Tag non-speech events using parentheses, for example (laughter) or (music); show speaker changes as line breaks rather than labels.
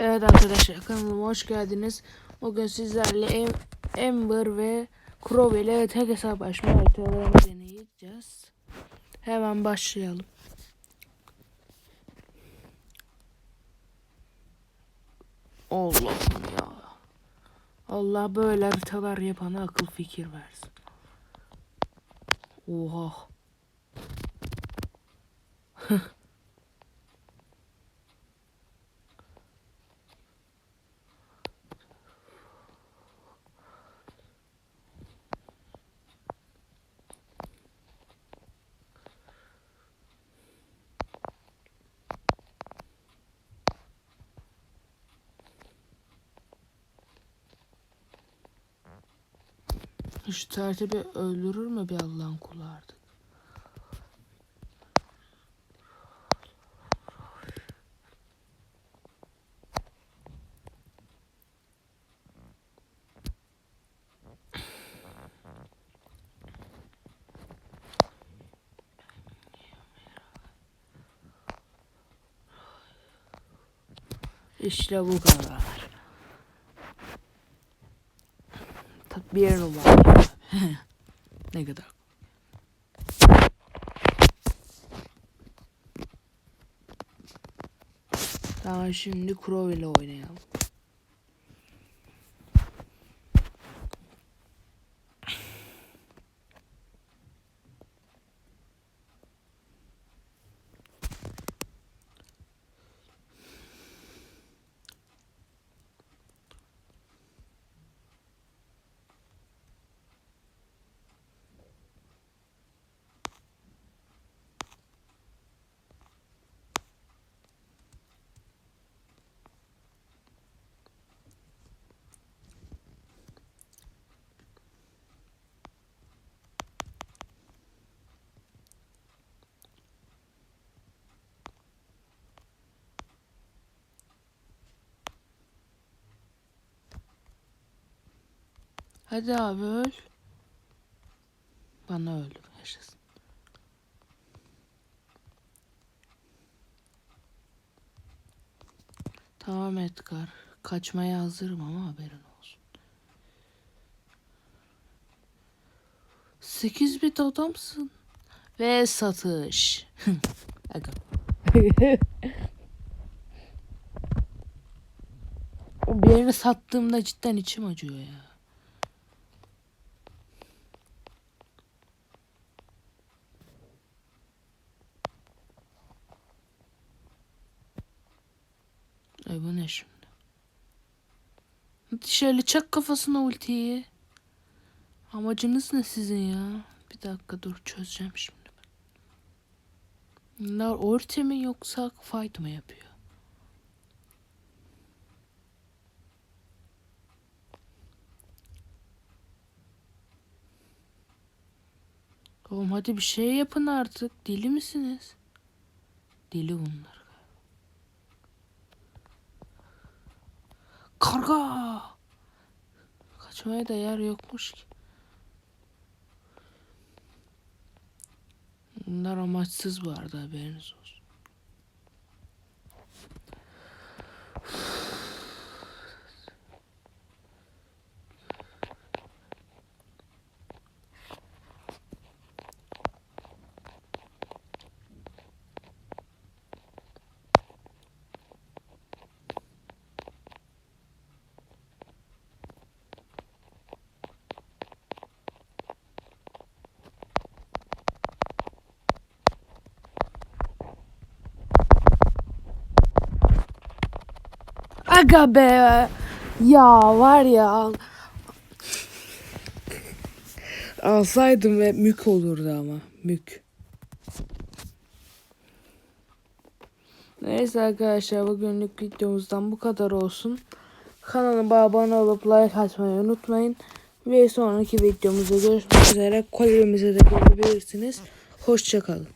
Evet arkadaşlar kanalıma hoş geldiniz. Bugün sizlerle Em- Ember ve Crow ile tek hesap açma haritalarını deneyeceğiz. Hemen başlayalım. Allah'ım ya. Allah böyle haritalar yapana akıl fikir versin. Oha. (laughs) Şu tertibi öldürür mü bir Allah'ın kulu artık? İşte bu kadar. Tak bir numara. (laughs) ne kadar. Tamam şimdi Crow ile oynayalım. Hadi abi öl. Bana öldü. Yaşasın. Tamam Edgar. Kaçmaya hazırım ama haberin olsun. 8 bit adamsın. Ve satış. (laughs) Aga. O (laughs) birini sattığımda cidden içim acıyor ya. Ay bu ne şimdi? Şöyle çak kafasına ultiyi. Amacınız ne sizin ya? Bir dakika dur çözeceğim şimdi. Bunlar ulti mi yoksa fight mı yapıyor? Oğlum hadi bir şey yapın artık. Deli misiniz? Deli bunlar. Karga! Kaçmaya da yer yokmuş ki. Bunlar amaçsız bu arada haberiniz olsun. Aga be. Ya var ya. al- Alsaydım ve mük olurdu ama. Mük. Neyse arkadaşlar bugünlük videomuzdan bu kadar olsun. Kanalıma abone olup like atmayı unutmayın. Ve sonraki videomuzda görüşmek üzere. Kolimize de görebilirsiniz. Hoşçakalın.